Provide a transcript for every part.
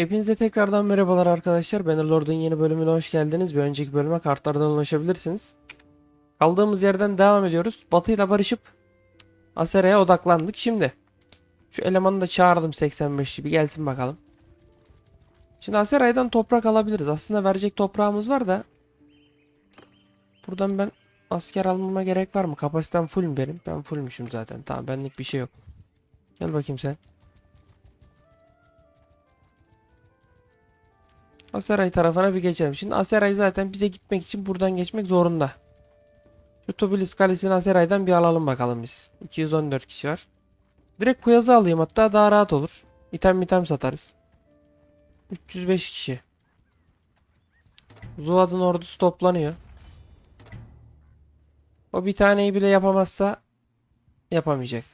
Hepinize tekrardan merhabalar arkadaşlar. Bannerlord'un yeni bölümüne hoş geldiniz. Bir önceki bölüme kartlardan ulaşabilirsiniz. Kaldığımız yerden devam ediyoruz. Batı ile barışıp Asera'ya odaklandık. Şimdi şu elemanı da çağırdım 85'li bir gelsin bakalım. Şimdi Asera'dan toprak alabiliriz. Aslında verecek toprağımız var da buradan ben asker almama gerek var mı? Kapasitem full mü benim? Ben fullmüşüm zaten. Tamam benlik bir şey yok. Gel bakayım sen. Aseray tarafına bir geçelim. Şimdi Aseray zaten bize gitmek için buradan geçmek zorunda. Şu Tobilis Kalesi'ni Aseray'dan bir alalım bakalım biz. 214 kişi var. Direkt Kuyaz'ı alayım hatta daha rahat olur. İtem mitem satarız. 305 kişi. Zuad'ın ordusu toplanıyor. O bir taneyi bile yapamazsa yapamayacak.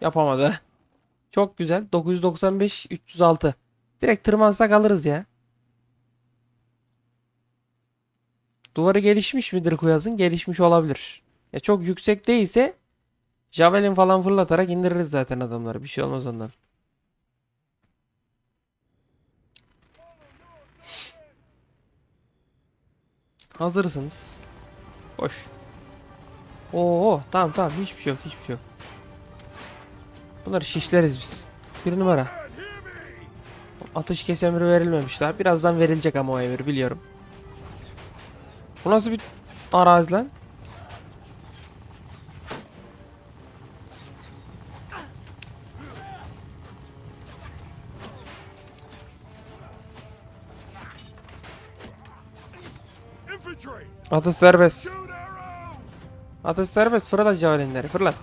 Yapamadı. Çok güzel. 995 306. Direkt tırmansak alırız ya. Duvarı gelişmiş midir Kuyaz'ın? Gelişmiş olabilir. Ya çok yüksek değilse Javelin falan fırlatarak indiririz zaten adamları. Bir şey olmaz ondan. Hazırsınız. Koş. Oo tamam tamam hiçbir şey yok hiçbir şey yok. Bunları şişleriz biz. Bir numara. Atış kes emri verilmemiş daha. Birazdan verilecek ama o emir biliyorum. Bu nasıl bir arazi lan? Atış serbest. Atış serbest. Fırlat javelinleri. Fırlat.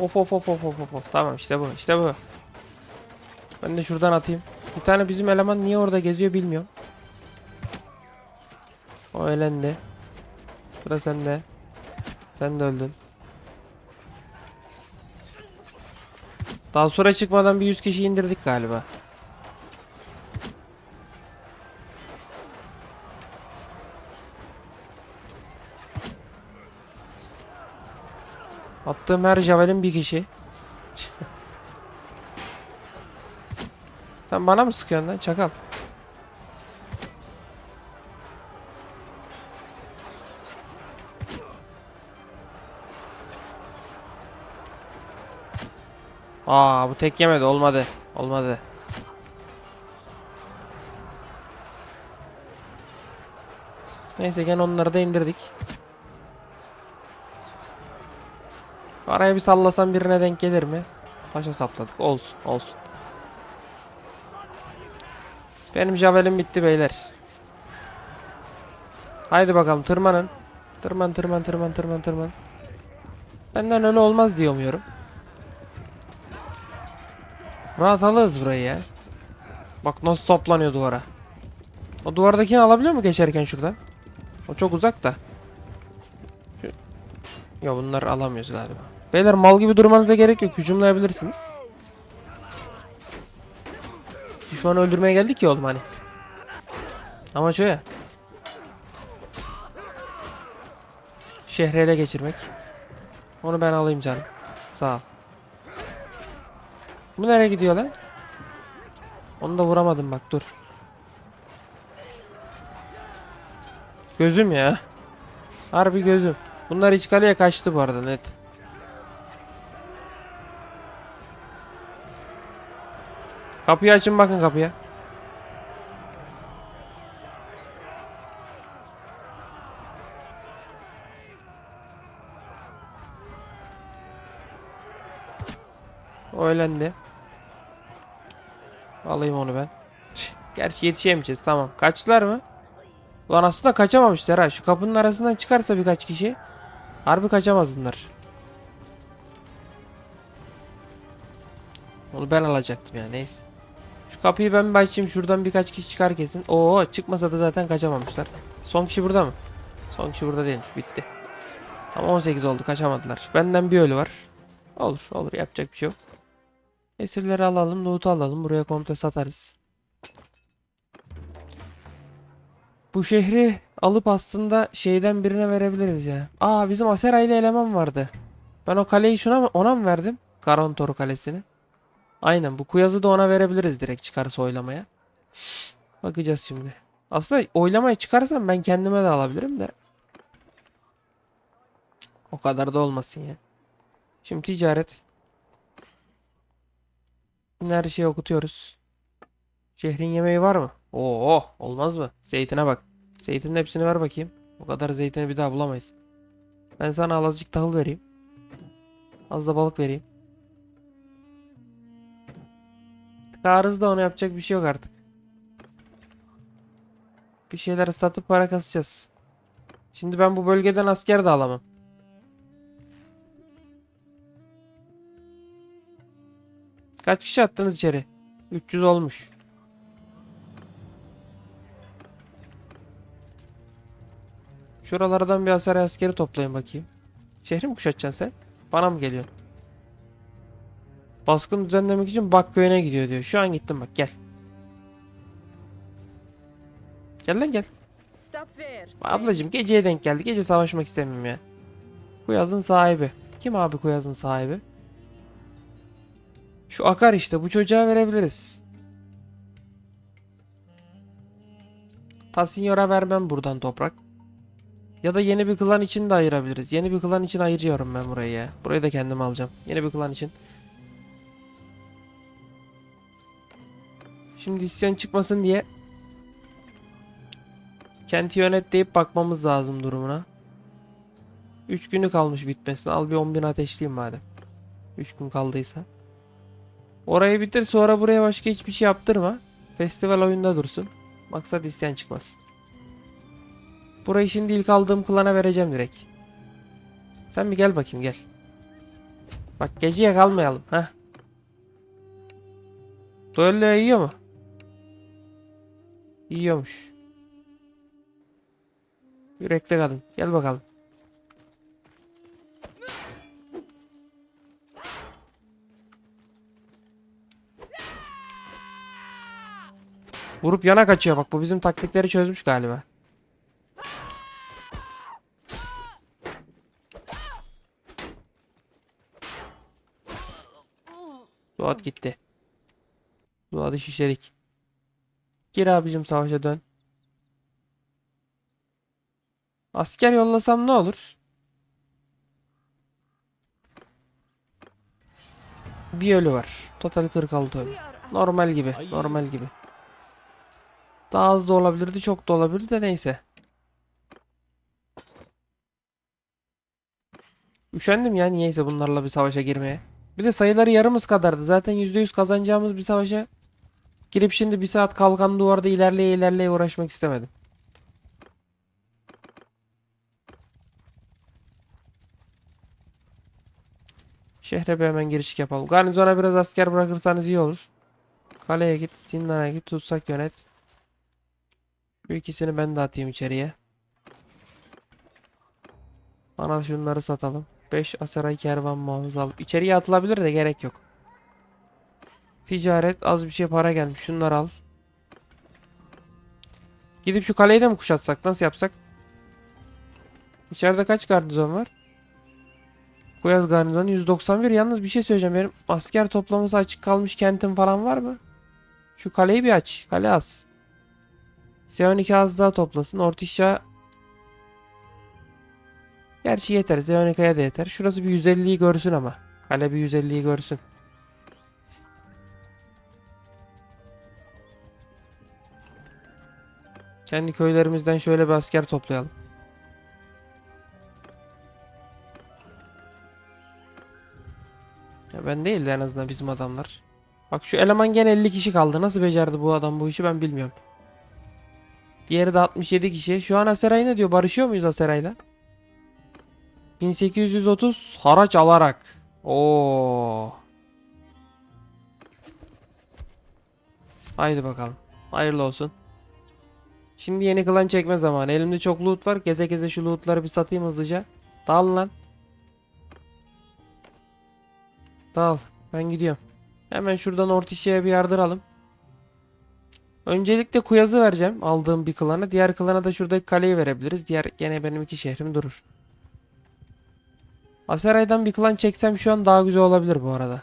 Of of of of of of. Tamam işte bu. işte bu. Ben de şuradan atayım. Bir tane bizim eleman niye orada geziyor bilmiyorum. O elendi. Sıra sende. Sen de öldün. Daha sonra çıkmadan bir 100 kişi indirdik galiba. Attığım her javelin bir kişi. Sen bana mı sıkıyorsun lan çakal? Aa bu tek yemedi olmadı. Olmadı. Neyse gene onları da indirdik. Araya bir sallasam birine denk gelir mi? Taşa sapladık. Olsun, olsun. Benim javelim bitti beyler. Haydi bakalım tırmanın. Tırman tırman tırman tırman tırman. Benden öyle olmaz diye umuyorum. Rahat alırız burayı ya. Bak nasıl saplanıyor duvara. O duvardakini alabiliyor mu geçerken şuradan? O çok uzak da. Şu... Ya bunları alamıyoruz galiba. Beyler mal gibi durmanıza gerek yok. Hücumlayabilirsiniz. Düşmanı öldürmeye geldik ya oğlum hani. Amaç o ya. Şehri ele geçirmek. Onu ben alayım canım. Sağ ol. Bu nereye gidiyor lan? Onu da vuramadım bak dur. Gözüm ya. Harbi gözüm. Bunlar iç kaleye kaçtı bu arada net. Kapıyı açın bakın kapıya. O öğlendi. Alayım onu ben. Gerçi yetişemeyeceğiz tamam. Kaçtılar mı? Ulan aslında kaçamamışlar ha. Şu kapının arasından çıkarsa birkaç kişi. Harbi kaçamaz bunlar. Onu ben alacaktım ya neyse. Şu kapıyı ben bir açayım şuradan birkaç kişi çıkar kesin. Oo çıkmasa da zaten kaçamamışlar. Son kişi burada mı? Son kişi burada değilmiş bitti. Tam 18 oldu kaçamadılar. Benden bir ölü var. Olur olur yapacak bir şey yok. Esirleri alalım loot'u alalım buraya komple satarız. Bu şehri alıp aslında şeyden birine verebiliriz ya. Aa bizim Asera ile eleman vardı. Ben o kaleyi şuna mı ona mı verdim? Karon Toru kalesini. Aynen bu kuyazı da ona verebiliriz direkt çıkarsa oylamaya. Bakacağız şimdi. Aslında oylamaya çıkarsam ben kendime de alabilirim de. O kadar da olmasın ya. Şimdi ticaret. Şimdi her şeyi okutuyoruz. Şehrin yemeği var mı? Oo, olmaz mı? Zeytine bak. Zeytinin hepsini ver bakayım. O kadar zeytini bir daha bulamayız. Ben sana azıcık tahıl vereyim. Az da balık vereyim. Arız da ona yapacak bir şey yok artık. Bir şeyler satıp para kasacağız. Şimdi ben bu bölgeden asker de alamam. Kaç kişi attınız içeri? 300 olmuş. Şuralardan bir hasar askeri toplayın bakayım. Şehri mi kuşatacaksın sen? Bana mı geliyorsun? Baskın düzenlemek için Bak köyüne gidiyor diyor. Şu an gittim bak gel. Gel lan gel. Ablacım geceye denk geldi. Gece savaşmak istemiyorum ya. Kuyaz'ın sahibi. Kim abi Kuyaz'ın sahibi? Şu akar işte. Bu çocuğa verebiliriz. Tasinyor'a vermem buradan toprak. Ya da yeni bir klan için de ayırabiliriz. Yeni bir klan için ayırıyorum ben burayı ya. Burayı da kendim alacağım. Yeni bir klan için. Şimdi isyan çıkmasın diye Kenti yönet deyip bakmamız lazım durumuna. 3 günü kalmış bitmesine. Al bir 10.000 ateşleyeyim madem. 3 gün kaldıysa. Orayı bitir sonra buraya başka hiçbir şey yaptırma. Festival oyunda dursun. Maksat isyan çıkmasın. Burayı şimdi ilk aldığım klana vereceğim direkt. Sen bir gel bakayım gel. Bak geceye kalmayalım. Heh. Duello yiyor mu? Yiyormuş. Yürekli kadın. Gel bakalım. Vurup yana kaçıyor. Bak bu bizim taktikleri çözmüş galiba. Suat gitti. Suat'ı şişerik. Gir abicim savaşa dön. Asker yollasam ne olur? Bir ölü var. Total 46 ölü. Normal gibi. Normal gibi. Daha az da olabilirdi. Çok da olabilirdi de neyse. Üşendim ya niyeyse bunlarla bir savaşa girmeye. Bir de sayıları yarımız kadardı. Zaten %100 kazanacağımız bir savaşa girip şimdi bir saat kalkan duvarda ilerleye ilerleye uğraşmak istemedim. Şehre bir hemen girişik yapalım. Garnizona biraz asker bırakırsanız iyi olur. Kaleye git, Zindan'a git, tutsak yönet. Şu ikisini ben de atayım içeriye. Bana şunları satalım. 5 Asaray kervan muhafız alıp içeriye atılabilir de gerek yok. Ticaret az bir şey para gelmiş. Şunları al. Gidip şu kaleyi de mi kuşatsak? Nasıl yapsak? İçeride kaç garnizon var? Kuyaz garnizonu 191. Yalnız bir şey söyleyeceğim. Benim asker toplaması açık kalmış kentim falan var mı? Şu kaleyi bir aç. Kale az. Z12 az daha toplasın. Ortişa Gerçi yeter. Z12'ya da yeter. Şurası bir 150'yi görsün ama. Kale bir 150'yi görsün. Kendi köylerimizden şöyle bir asker toplayalım. Ya ben değil de en azından bizim adamlar. Bak şu eleman gene 50 kişi kaldı. Nasıl becerdi bu adam bu işi ben bilmiyorum. Diğeri de 67 kişi. Şu an Aseray ne diyor? Barışıyor muyuz Aseray'la? 1830 haraç alarak. Oo. Haydi bakalım. Hayırlı olsun. Şimdi yeni klan çekme zamanı. Elimde çok loot var. Geze geze şu lootları bir satayım hızlıca. Dağılın lan. Dağıl. Ben gidiyorum. Hemen şuradan Ortişe'ye bir yardıralım. Öncelikle Kuyaz'ı vereceğim aldığım bir klana. Diğer klana da şuradaki kaleyi verebiliriz. Diğer gene benim iki şehrim durur. Aseray'dan bir klan çeksem şu an daha güzel olabilir bu arada.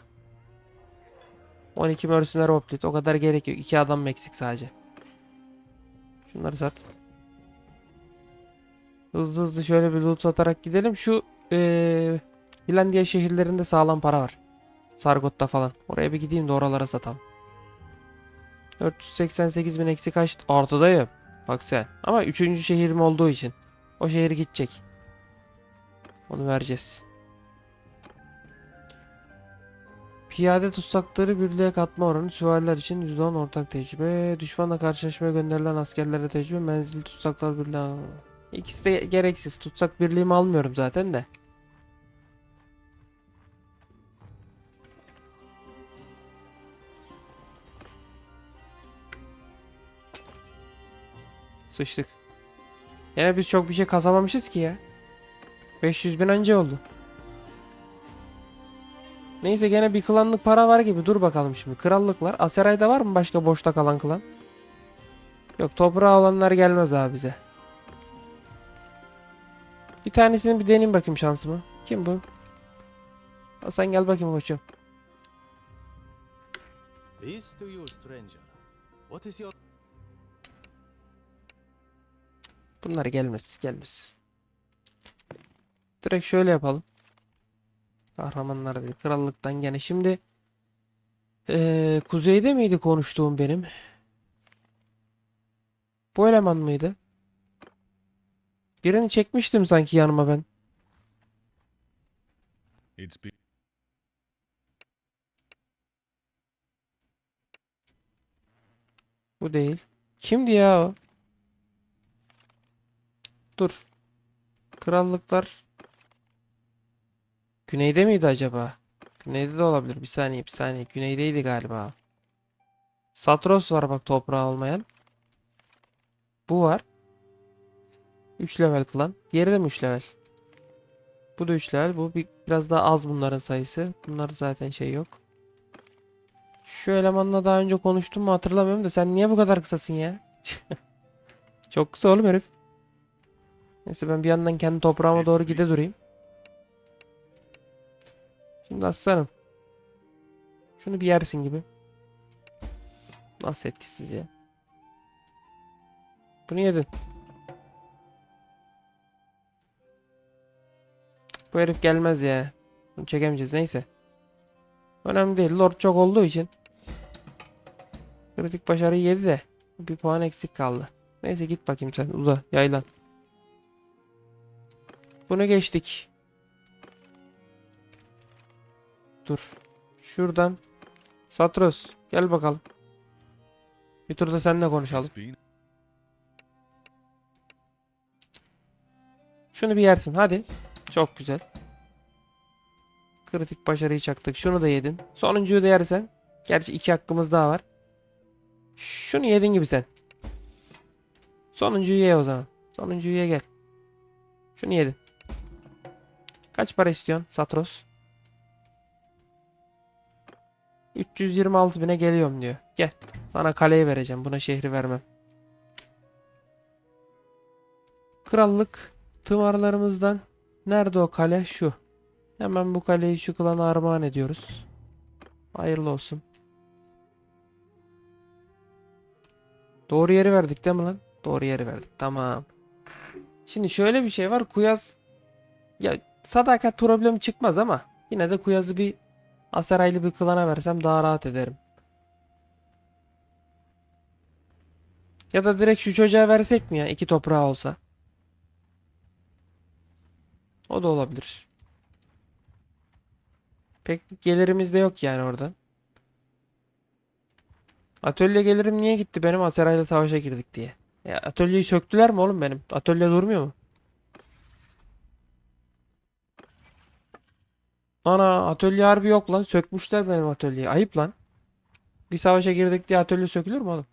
12 mercenary hoplit. O kadar gerek yok. 2 adam eksik sadece. Şunları sat. Hızlı hızlı şöyle bir loot satarak gidelim. Şu Finlandiya şehirlerinde sağlam para var. Sargot'ta falan. Oraya bir gideyim de oralara satalım. 488 bin eksik açtı. Artıdayım. Bak sen. Ama üçüncü şehrim olduğu için. O şehir gidecek. Onu vereceğiz. Piyade tutsakları birliğe katma oranı süvariler için %10 ortak tecrübe. Düşmanla karşılaşmaya gönderilen askerlere tecrübe. Menzilli tutsaklar birliği. İkisi de gereksiz. Tutsak birliğimi almıyorum zaten de. Sıçtık. Yine biz çok bir şey kazanmamışız ki ya. 500 bin önce oldu. Neyse gene bir klanlık para var gibi. Dur bakalım şimdi. Krallıklar. Aseray'da var mı başka boşta kalan klan? Yok toprağı olanlar gelmez abi bize. Bir tanesini bir deneyeyim bakayım şansımı. Kim bu? Ha, sen gel bakayım koçum. Peace to you, stranger. What is your Bunlar gelmez. Gelmez. Direkt şöyle yapalım. Kahramanlar değil. Krallıktan gene. Şimdi eee, kuzeyde miydi konuştuğum benim? Bu eleman mıydı? Birini çekmiştim sanki yanıma ben. Bu değil. Kimdi ya o? Dur. Krallıklar Güneyde miydi acaba? Güneyde de olabilir. Bir saniye, bir saniye. Güneydeydi galiba. Satros var bak toprağı olmayan. Bu var. 3 level klan. Diğeri de mi 3 level? Bu da 3 level. Bu bir, biraz daha az bunların sayısı. Bunlar zaten şey yok. Şu elemanla daha önce konuştum mu hatırlamıyorum da sen niye bu kadar kısasın ya? Çok kısa oğlum herif. Neyse ben bir yandan kendi toprağıma doğru gide durayım. Şimdi aslanım. Şunu bir yersin gibi. Nasıl etkisiz ya? Bunu yedin. Bu herif gelmez ya. Bunu çekemeyeceğiz neyse. Önemli değil. Lord çok olduğu için. Kritik başarıyı yedi de. Bir puan eksik kaldı. Neyse git bakayım sen uza yaylan. Bunu geçtik. Dur. Şuradan. Satros gel bakalım. Bir turda seninle konuşalım. Şunu bir yersin hadi. Çok güzel. Kritik başarıyı çaktık. Şunu da yedin. Sonuncuyu da yersen. Gerçi iki hakkımız daha var. Şunu yedin gibi sen. Sonuncuyu ye o zaman. Sonuncuyu ye gel. Şunu yedin. Kaç para istiyorsun Satros? 326 bine geliyorum diyor. Gel. Sana kaleyi vereceğim. Buna şehri vermem. Krallık tımarlarımızdan nerede o kale? Şu. Hemen bu kaleyi şu klana armağan ediyoruz. Hayırlı olsun. Doğru yeri verdik değil mi lan? Doğru yeri verdik. Tamam. Şimdi şöyle bir şey var. Kuyaz ya sadakat problemi çıkmaz ama yine de Kuyaz'ı bir Aseraylı bir klana versem daha rahat ederim. Ya da direkt şu çocuğa versek mi ya? iki toprağı olsa. O da olabilir. Pek gelirimiz de yok yani orada. Atölye gelirim niye gitti benim Aseray'la savaşa girdik diye. Ya atölyeyi söktüler mi oğlum benim? Atölye durmuyor mu? Ana atölye harbi yok lan. Sökmüşler benim atölyeyi. Ayıp lan. Bir savaşa girdik diye atölye sökülür mü oğlum?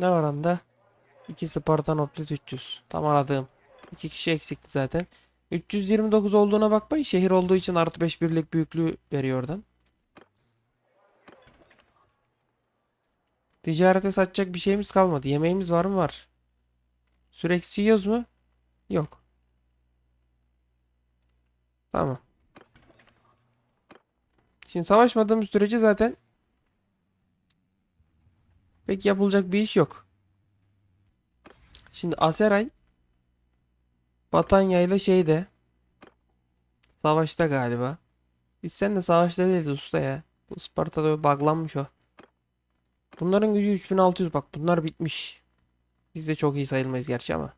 Ne var anda? 2 Spartan Oplit 300. Tam aradığım. 2 kişi eksikti zaten. 329 olduğuna bakmayın. Şehir olduğu için artı 5 birlik büyüklüğü veriyor oradan. Ticarete satacak bir şeyimiz kalmadı. Yemeğimiz var mı? Var. Sürekli yiyoruz mu? Yok. Tamam. Şimdi savaşmadığımız sürece zaten pek yapılacak bir iş yok. Şimdi Aseray Batanya ile şeyde savaşta galiba. Biz seninle savaşta değiliz usta ya. Bu Isparta'da buglanmış o. Bunların gücü 3600 bak bunlar bitmiş. Biz de çok iyi sayılmayız gerçi ama.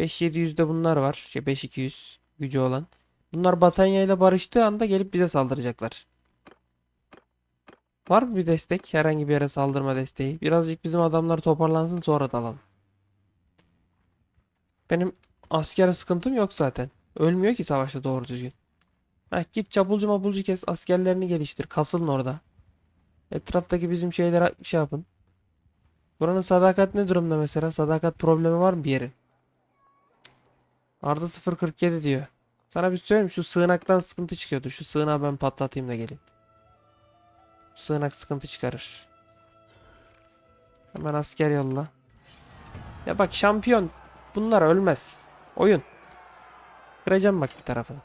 5700'de bunlar var. Şey 5200 gücü olan. Bunlar Batanya ile barıştığı anda gelip bize saldıracaklar. Var mı bir destek? Herhangi bir yere saldırma desteği. Birazcık bizim adamlar toparlansın sonra dalalım. Benim asker sıkıntım yok zaten. Ölmüyor ki savaşta doğru düzgün. Ha, git çapulcu mapulcu kes askerlerini geliştir. Kasılın orada. Etraftaki bizim şeylere şey yapın. Buranın sadakat ne durumda mesela? Sadakat problemi var mı bir yerin? Arda 047 diyor. Sana bir şey söyleyeyim şu sığınaktan sıkıntı çıkıyordur. Şu sığınağı ben patlatayım da geleyim. Sığınak sıkıntı çıkarır. Hemen asker yolla. Ya bak şampiyon bunlar ölmez. Oyun. Kıracağım bak bir tarafını.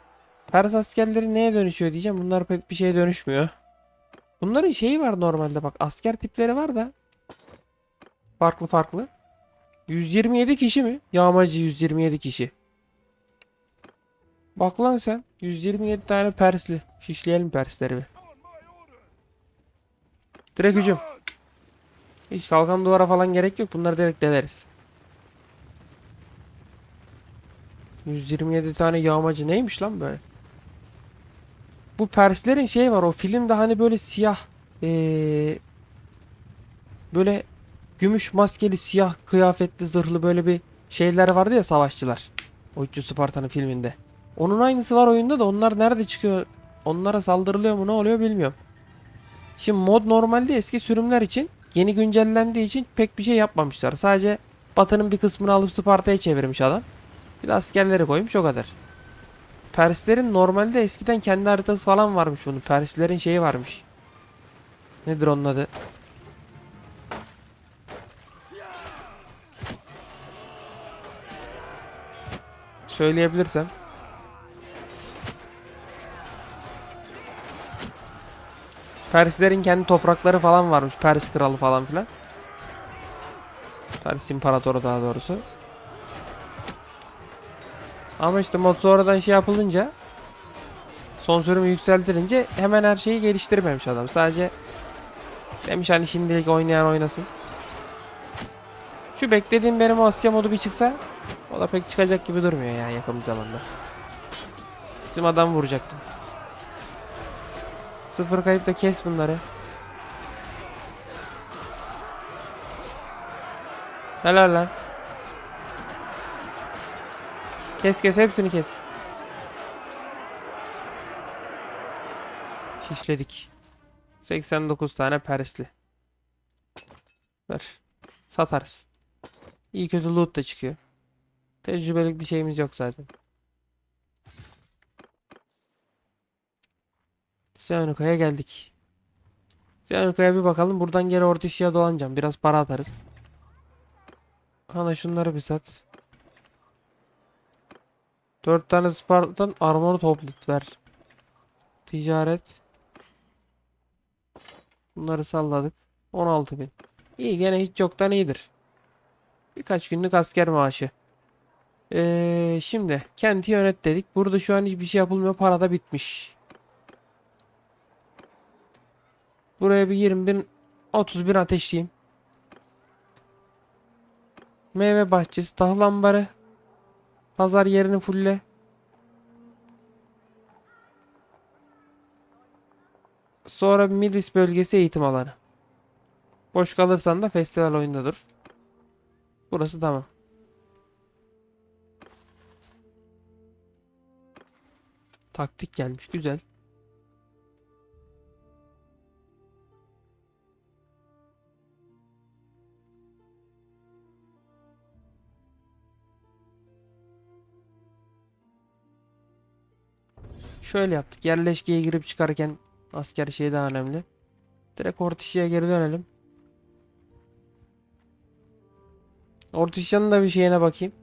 Pers askerleri neye dönüşüyor diyeceğim. Bunlar pek bir şeye dönüşmüyor. Bunların şeyi var normalde bak. Asker tipleri var da. Farklı farklı. 127 kişi mi? Yağmacı 127 kişi. Bak lan sen. 127 tane Persli. Şişleyelim Persleri bir. Direkt hücum. Hiç kalkan duvara falan gerek yok. Bunları direkt deleriz. 127 tane yağmacı neymiş lan böyle? Bu Perslerin şey var o filmde hani böyle siyah eee, böyle gümüş maskeli siyah kıyafetli zırhlı böyle bir şeyler vardı ya savaşçılar. O 300 Sparta'nın filminde. Onun aynısı var oyunda da onlar nerede çıkıyor? Onlara saldırılıyor mu ne oluyor bilmiyorum. Şimdi mod normalde eski sürümler için yeni güncellendiği için pek bir şey yapmamışlar. Sadece Batı'nın bir kısmını alıp Sparta'ya çevirmiş adam. Bir de askerleri koymuş o kadar. Perslerin normalde eskiden kendi haritası falan varmış bunun. Perslerin şeyi varmış. Nedir onun adı? Söyleyebilirsem. Perslerin kendi toprakları falan varmış. Pers kralı falan filan. Pers imparatoru daha doğrusu. Ama işte mod sonradan şey yapılınca son sürümü yükseltilince hemen her şeyi geliştirmemiş adam. Sadece demiş hani şimdilik oynayan oynasın. Şu beklediğim benim Asya modu bir çıksa o da pek çıkacak gibi durmuyor yani yakın bir zamanda. Bizim adam vuracaktım. Sıfır kayıp da kes bunları. Helal lan. Kes kes hepsini kes. Şişledik. 89 tane Persli. Ver. Satarız. İyi kötü loot da çıkıyor. Tecrübelik bir şeyimiz yok zaten. Siyonuka'ya geldik. Siyonuka'ya bir bakalım. Buradan geri orta işe dolanacağım. Biraz para atarız. Ana şunları bir sat. 4 tane Spartan armor toplat ver. Ticaret. Bunları salladık. 16.000. İyi gene hiç yoktan iyidir. Birkaç günlük asker maaşı. Ee, şimdi kenti yönet dedik. Burada şu an hiçbir şey yapılmıyor. Para da bitmiş. Buraya bir 20 bin 30 bin ateşleyeyim. Meyve bahçesi, tahıl ambarı. Pazar yerini fulle. Sonra Midis bölgesi eğitim alanı. Boş kalırsan da festival oyunda dur. Burası tamam. Taktik gelmiş güzel. Şöyle yaptık. Yerleşkeye girip çıkarken asker şey daha önemli. Direkt Ortişi'ye geri dönelim. Ortişi'nin da bir şeyine bakayım.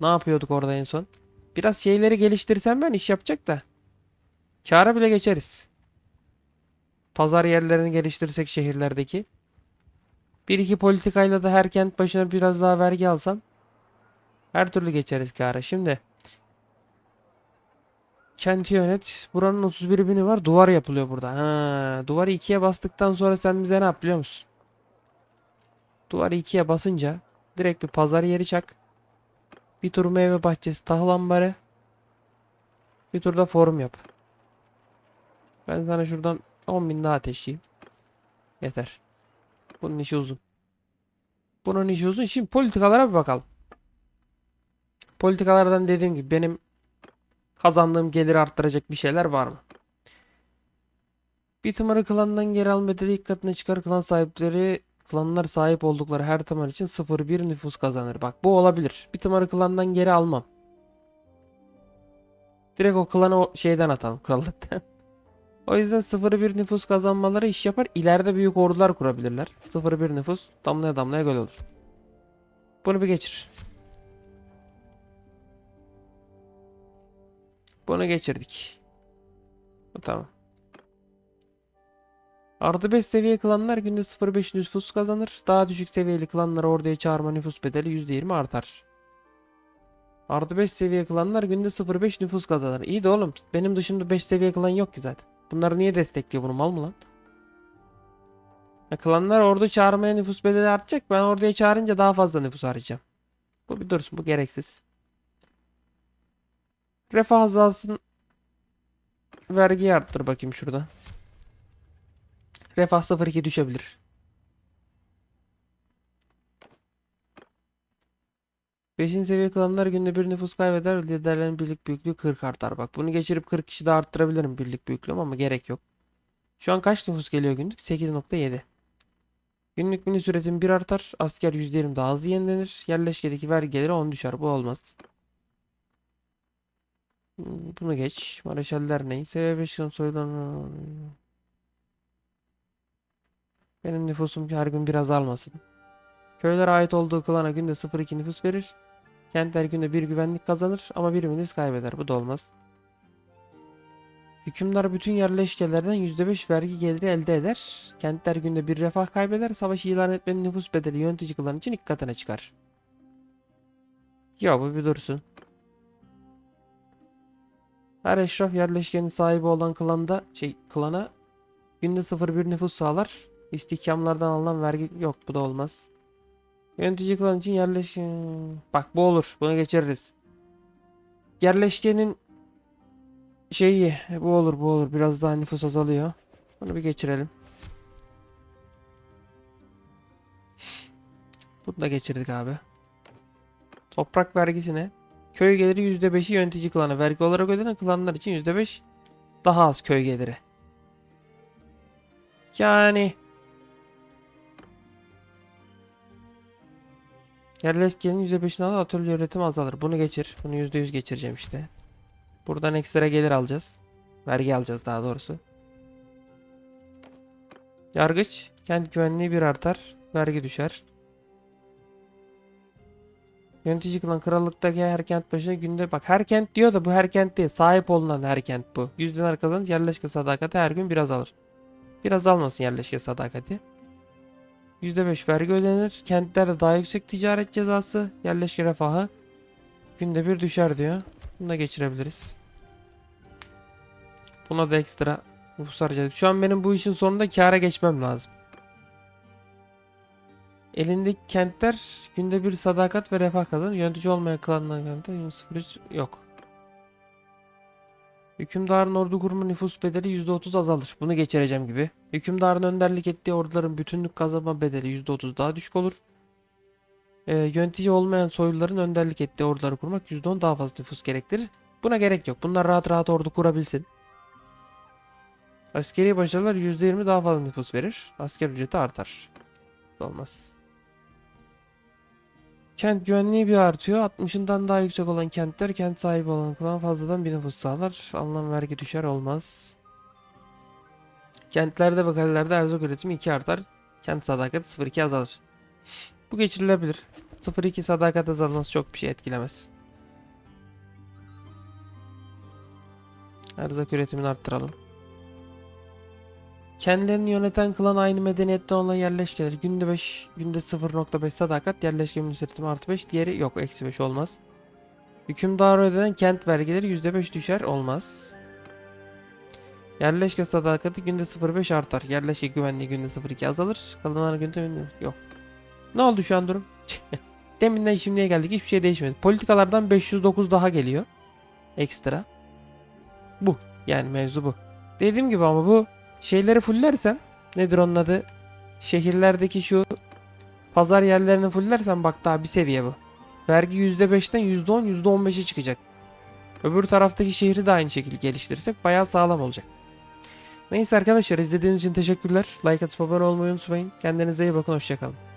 Ne yapıyorduk orada en son? Biraz şeyleri geliştirsem ben iş yapacak da. Kâra bile geçeriz. pazar yerlerini geliştirsek şehirlerdeki. Bir iki politikayla da her kent başına biraz daha vergi alsam her türlü geçeriz kâra. Şimdi kenti yönet. Buranın 31 bini var. Duvar yapılıyor burada. Ha, duvarı ikiye bastıktan sonra sen bize ne yap biliyor musun? Duvarı ikiye basınca direkt bir pazar yeri çak. Bir tur meyve bahçesi, tahıl ambarı. Bir tur da forum yap. Ben sana şuradan 10 bin daha ateşleyeyim. Yeter. Bunun işi uzun. Bunun işi uzun. Şimdi politikalara bir bakalım. Politikalardan dediğim gibi benim kazandığım geliri arttıracak bir şeyler var mı? Bir tımarı klandan geri alma bedeli dikkatine çıkar klan sahipleri klanlar sahip oldukları her tımar için 0-1 nüfus kazanır. Bak bu olabilir. Bir tımarı klandan geri almam. Direkt o klanı o şeyden atalım krallıktan. o yüzden 0-1 nüfus kazanmaları iş yapar. İleride büyük ordular kurabilirler. 0-1 nüfus damlaya damlaya göl olur. Bunu bir geçir. Bunu geçirdik. Tamam. Artı 5 seviye klanlar günde 0.5 nüfus kazanır. Daha düşük seviyeli klanları orduya çağırma nüfus bedeli %20 artar. Artı 5 seviye klanlar günde 0.5 nüfus kazanır. İyi de oğlum benim dışımda 5 seviye klan yok ki zaten. Bunları niye destekliyor bunu mal mı lan? Ya klanlar ordu çağırmaya nüfus bedeli artacak. Ben orduya çağırınca daha fazla nüfus harcayacağım. Bu bir dursun bu gereksiz. Refah azalsın. Vergiyi arttır bakayım şurada. Refah 0.2 düşebilir. Beşinci seviye klanlar günde bir nüfus kaybeder. Liderlerin birlik büyüklüğü 40 artar. Bak bunu geçirip 40 kişi daha arttırabilirim birlik büyüklüğüm ama gerek yok. Şu an kaç nüfus geliyor günlük? 8.7. Günlük mini üretim 1 artar. Asker %20 daha hızlı yenilenir. Yerleşkedeki vergi geliri 10 düşer. Bu olmaz. Bunu geç. Mareşaller ne? Seviye 5 soyulan... Benim nüfusum her gün biraz almasın. Köylere ait olduğu klana günde 0.2 nüfus verir. Kentler günde bir güvenlik kazanır ama biriminiz kaybeder. Bu da olmaz. Hükümdar bütün yerleşkelerden %5 vergi geliri elde eder. Kentler günde bir refah kaybeder. Savaş ilan etmenin nüfus bedeli yönetici klan için ilk katına çıkar. Ya bu bir dursun. Her eşraf yerleşkenin sahibi olan klanda şey klana günde 0.1 nüfus sağlar. İstihkamlardan alınan vergi yok bu da olmaz. Yönetici klan için yerleşke... Bak bu olur. Bunu geçiririz. Yerleşkenin şeyi bu olur bu olur. Biraz daha nüfus azalıyor. Bunu bir geçirelim. Bunu da geçirdik abi. Toprak vergisine. Köy geliri %5'i yönetici klana vergi olarak ödenen klanlar için %5 daha az köy geliri. Yani Yerleşkenin %5'ini al atölye üretimi azalır. Bunu geçir. Bunu %100 geçireceğim işte. Buradan ekstra gelir alacağız. Vergi alacağız daha doğrusu. Yargıç. Kent güvenliği bir artar. Vergi düşer. Yönetici klan krallıktaki her kent başına günde bak her kent diyor da bu her kent değil. Sahip olunan her kent bu. 100 dinar kazanır yerleşke sadakati her gün biraz alır. Biraz almasın yerleşke sadakati. %5 vergi ödenir. Kentlerde daha yüksek ticaret cezası, yerleşke refahı günde bir düşer diyor. Bunu da geçirebiliriz. Buna da ekstra nüfus harcadık. Şu an benim bu işin sonunda kâra geçmem lazım. Elindeki kentler günde bir sadakat ve refah kazanır. Yönetici olmayan klanlar kentler 03 yok. Hükümdarın ordu kurma nüfus bedeli %30 azalır. Bunu geçireceğim gibi. Hükümdarın önderlik ettiği orduların bütünlük kazanma bedeli %30 daha düşük olur. Ee, yönetici olmayan soyluların önderlik ettiği orduları kurmak %10 daha fazla nüfus gerektirir. Buna gerek yok. Bunlar rahat rahat ordu kurabilsin. Askeri başarılar %20 daha fazla nüfus verir. Asker ücreti artar. Olmaz. Kent güvenliği bir artıyor. 60'ından daha yüksek olan kentler kent sahibi olan klan fazladan bir nüfus sağlar. Alınan vergi düşer olmaz. Kentlerde ve kalelerde erzak üretimi 2 artar. Kent sadakati 0.2 azalır. Bu geçirilebilir. 0.2 sadakat azalması çok bir şey etkilemez. Erzak üretimini arttıralım. Kendilerini yöneten klan aynı medeniyette olan yerleşkeler. Günde 5, günde 0.5 sadakat, yerleşke üretimi artı 5, diğeri yok eksi 5 olmaz. Hükümdara ödenen kent vergileri %5 düşer olmaz. Yerleşke sadakati günde 0.5 artar. Yerleşke güvenliği günde 0.2 azalır. Kalanlar günde yok. Ne oldu şu an durum? Deminden şimdiye geldik hiçbir şey değişmedi. Politikalardan 509 daha geliyor. Ekstra. Bu. Yani mevzu bu. Dediğim gibi ama bu şeyleri fullersem nedir onun adı? Şehirlerdeki şu pazar yerlerini fullersem bak daha bir seviye bu. Vergi %5'ten %10 %15'e çıkacak. Öbür taraftaki şehri de aynı şekilde geliştirirsek bayağı sağlam olacak. Neyse arkadaşlar izlediğiniz için teşekkürler. Like atıp abone olmayı unutmayın. Kendinize iyi bakın. Hoşçakalın.